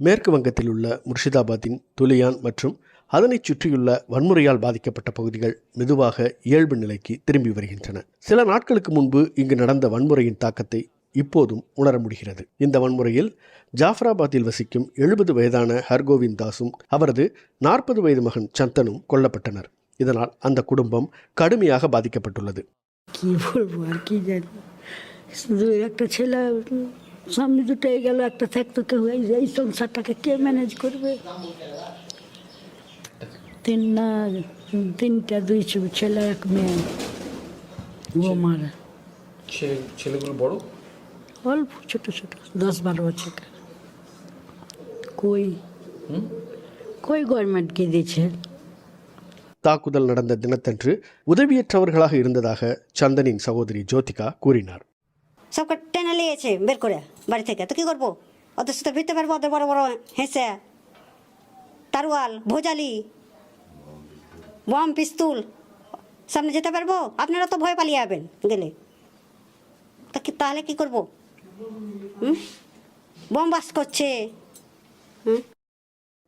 மேற்கு வங்கத்தில் உள்ள முர்ஷிதாபாத்தின் துலியான் மற்றும் அதனைச் சுற்றியுள்ள வன்முறையால் பாதிக்கப்பட்ட பகுதிகள் மெதுவாக இயல்பு நிலைக்கு திரும்பி வருகின்றன. சில நாட்களுக்கு முன்பு இங்கு நடந்த வன்முறையின் தாக்கத்தை இப்போதும் உணர முடிகிறது. இந்த வன்முறையில் ஜாஃபராபாத்தில் வசிக்கும் எழுபது வயதான ஹர்கோவிந்த் தாஸும் அவரது நாற்பது வயது மகன் சந்தனும் கொல்லப்பட்டனர். இதனால் அந்த குடும்பம் கடுமையாக பாதிக்கப்பட்டுள்ளது. কি বলবো আর কি জানি শুধু একটা ছেলে উম, সামনে দুটো গেল একটা থাকতো কেউ এই এই সংসারটাকে কে ম্যানেজ করবে তিন না তিনটা দুই ছে- ছেলে এক মেয়ে ও মারা ছে- ছেলেগুলো বড় অল্প ছোট ছোট দশ বারো বছর কই কই গভর্নমেন্টকে দিয়েছে தாக்குதல் நடந்த தினத்தன்று உதவியற்றவர்களாக இருந்ததாக சந்தனின் சகோதரி ஜோதிகா கூறினார் সবকে টেনে নিয়েছে বের করে বাড়ি থেকে তো কি করবো অত সাথে ফিরতে পারবো অত বড় বড় হেসে তারওয়াল ভোজালি বম পিস্তুল সামনে যেতে পারবো আপনারা তো ভয় পালিয়ে যাবেন গেলে তা কি তাহলে কি করবো হুম বম বাস করছে হুম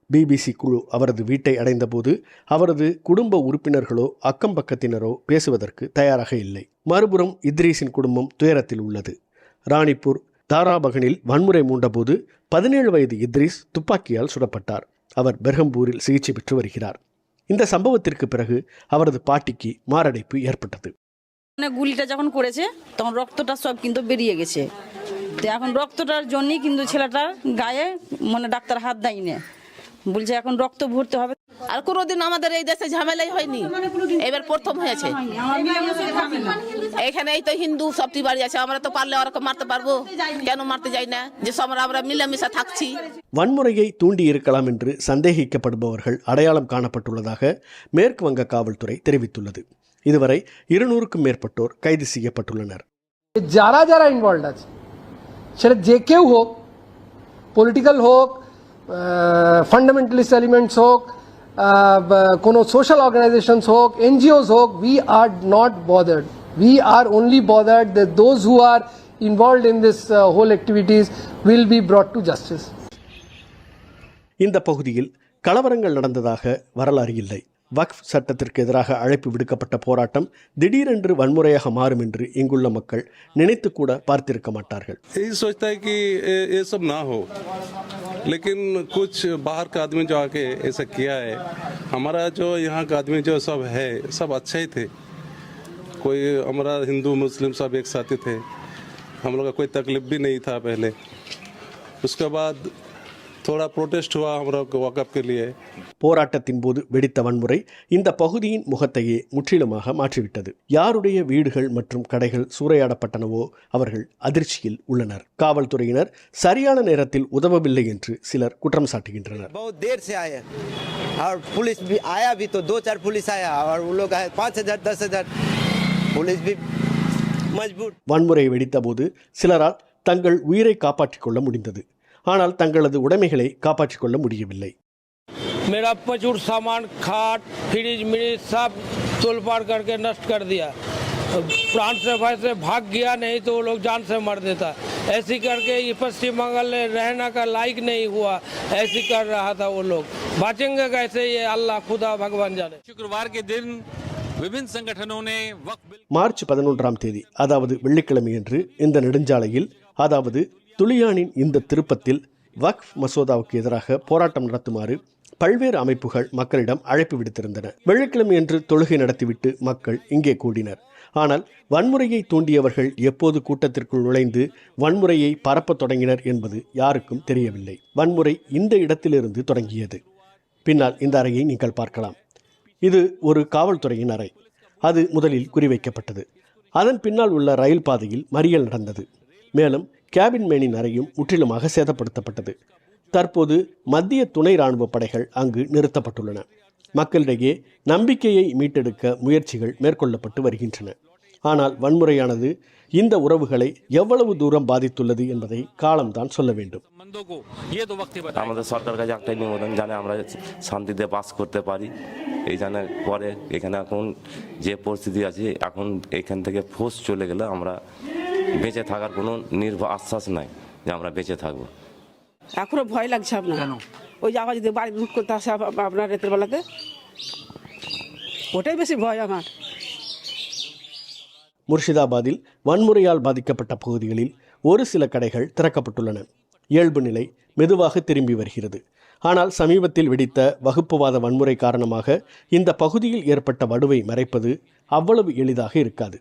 பிபிசி குழு அவரது வீட்டை அடைந்தபோது அவரது குடும்ப உறுப்பினர்களோ அக்கம் பக்கத்தினரோ பேசுவதற்கு தயாராக இல்லை மறுபுறம் இத்ரீஸின் குடும்பம் துயரத்தில் உள்ளது ராணிப்பூர் தாராபகனில் வன்முறை மூண்டபோது பதினேழு வயது இத்ரீஸ் துப்பாக்கியால் சுடப்பட்டார் அவர் பெர்ஹம்பூரில் சிகிச்சை பெற்று வருகிறார் இந்த சம்பவத்திற்கு பிறகு அவரது பாட்டிக்கு மாரடைப்பு ஏற்பட்டது মানে গুলিটা যখন করেছে তখন রক্তটা সব কিন্তু বেরিয়ে গেছে তো এখন রক্তটার জন্যই কিন্তু ছেলেটার গায়ে মানে ডাক্তার হাত দেয় না বলছে এখন রক্ত ভরতে হবে আর কোনোদিন আমাদের এই দেশে ঝামেলাই হয়নি এবার প্রথম হয়েছে এখানে এই তো হিন্দু সবটি বাড়ি আছে আমরা তো পারলে ওরকম মারতে পারবো কেন মারতে যাই না যে সব আমরা মিলামিশা থাকছি வன்முறையை தூண்டியிருக்கலாம் என்று சந்தேகிக்கப்படுபவர்கள் அடையாளம் காணப்பட்டுள்ளதாக மேற்கு வங்க காவல்துறை தெரிவித்துள்ளது இதுவரை இருநூறுக்கும் மேற்பட்டோர் கைது செய்யப்பட்டுள்ளனர் যারা যারা ইনভলভ আছে সেটা যে কেউ হোক পলিটিক্যাল হোক ফান্ডামেন্টালিস্ট এলিমেন্টস হোক আহ, বা কোনো সোশ্যাল অর্গানাইজেশনস হোক এনজিওস হোক we are not bothered we are only bothered that those who are involved in this uh, whole activities will be brought to justice இந்த பகுதியில் கலவரங்கள் நடந்ததாக வரலாறு இல்லை வக்ஃப் சட்டத்திற்கு எதிராக அழைப்பு விடுக்கப்பட்ட போராட்டம் திடீரென்று வன்முறையாக மாறும் என்று இங்குள்ள மக்கள் நினைத்து கூட பார்த்திருக்க மாட்டார்கள் लेकिन कुछ बाहर का आदमी जो आके ऐसा किया है, हमारा जो यहाँ का आदमी जो सब है, सब अच्छे ही थे। कोई हमारा हिंदू, मुस्लिम सब एक साथ ही थे। हम लोग का कोई तकलीफ़ भी नहीं था पहले। उसके बाद थोड़ा प्रोटेस्ट हुआ हम लोग वकअप के लिए போராட்டத்தின் போது வெடித்த வன்முறை இந்த பகுதியின் முகத்தையே முற்றிலுமாக மாற்றிவிட்டது யாருடைய வீடுகள் மற்றும் கடைகள் சூறையாடப்பட்டனவோ அவர்கள் அதிர்ச்சியில் உள்ளனர் காவல்துறையினர் சரியான நேரத்தில் உதவவில்லை என்று சிலர் குற்றம் சாட்டுகின்றனர் बहुत देर से आए हैं और पुलिस भी आया भी तो दो चार पुलिस आया और वो लोग आए पाँच हजार दस हजार पुलिस भी मजबूर வன்முறை வெடித்தபோது சிலரால் தங்கள் உயிரை காப்பாற்றிக் கொள்ள முடிந்தது ஆனால் தங்களது உடைமைகளை காப்பாற்றிக் கொள்ள முடியவில்லை मेरा प्रचुर सामान खाट फ्रिज मिरिज सब तोलपाड़ करके नष्ट कर दिया प्राण से भय से भाग गया नहीं तो वो लोग जान से मर देता ऐसी करके ये पश्चिम बंगाल में रहना का लायक नहीं हुआ ऐसी कर रहा था वो लोग बचेंगे कैसे ये अल्लाह खुदा भगवान जाने शुक्रवार के दिन विभिन्न संगठनों ने वक्फ बिल மார்ச் பதினொன்றாம் தேதி அதாவது வெள்ளிக்கிழமையன்று இந்த நெடுஞ்சாலையில் அதாவது துலியானின் இந்த திருப்பத்தில் வக்ஃப் மசோதாவுக்கு எதிராக போராட்டம் நடத்துமாறு பல்வேறு அமைப்புகள் மக்களிடம் அழைப்பு விடுத்திருந்தன. வெள்ளிக்கிழமையன்று தொழுகை நடத்திவிட்டு மக்கள் இங்கே கூடினர். ஆனால் வன்முறையை தூண்டியவர்கள் எப்போது கூட்டத்திற்குள் நுழைந்து வன்முறையை பரப்பத் தொடங்கினர் என்பது யாருக்கும் தெரியவில்லை. வன்முறை இந்த இடத்திலிருந்து தொடங்கியது. பின்னால் இந்த அறையை நீங்கள் பார்க்கலாம். இது ஒரு காவல்துறையின் அறை. அது முதலில் குறிவைக்கப்பட்டது. அதன் பின்னால் உள்ள ரயில் பாதையில் மறியல் நடந்தது. மேலும் கேபின் மேனின் அறையும் முற்றிலுமாக சேதப்படுத்தப்பட்டது. தற்போது மத்திய துணை இராணுவ படைகள் அங்கு நிறுத்தப்பட்டுள்ளன. மக்களிடையே நம்பிக்கையை மீட்டெடுக்க முயற்சிகள் மேற்கொள்ளப்பட்டு வருகின்றன. ஆனால் வன்முறையானது இந்த உறவுகளை எவ்வளவு தூரம் பாதித்துள்ளது என்பதை காலம்தான் சொல்ல வேண்டும். আমাদের সরকার কাছে একটাই নিবেদন জানে আমরা শান্তিতে বাস করতে পারি। এই জানে পরে এখানে এখন যে পরিস্থিতি আছে এখন এখান থেকে ফোর্স চলে গেলে আমরা বেঁচে থাকার কোনো নির্ভর আশ্বাস নাই যে আমরা বেঁচে থাকবো এখনো ভয় লাগছে আপনার ওই যে আবার যদি বাড়ি লুট করতে আসে আপ- আপ- আপনার রাতের বেলাতে ওটাই বেশি ভয় আমার முர்ஷிதாபாத்தில் வன்முறையால் பாதிக்கப்பட்ட பகுதிகளில் ஒரு சில கடைகள் திறக்கப்பட்டுள்ளன இயல்பு நிலை மெதுவாக திரும்பி வருகிறது ஆனால் சமீபத்தில் வெடித்த வகுப்புவாத வன்முறை காரணமாக இந்த பகுதியில் ஏற்பட்ட வடுவை மறைப்பது அவ்வளவு எளிதாக இருக்காது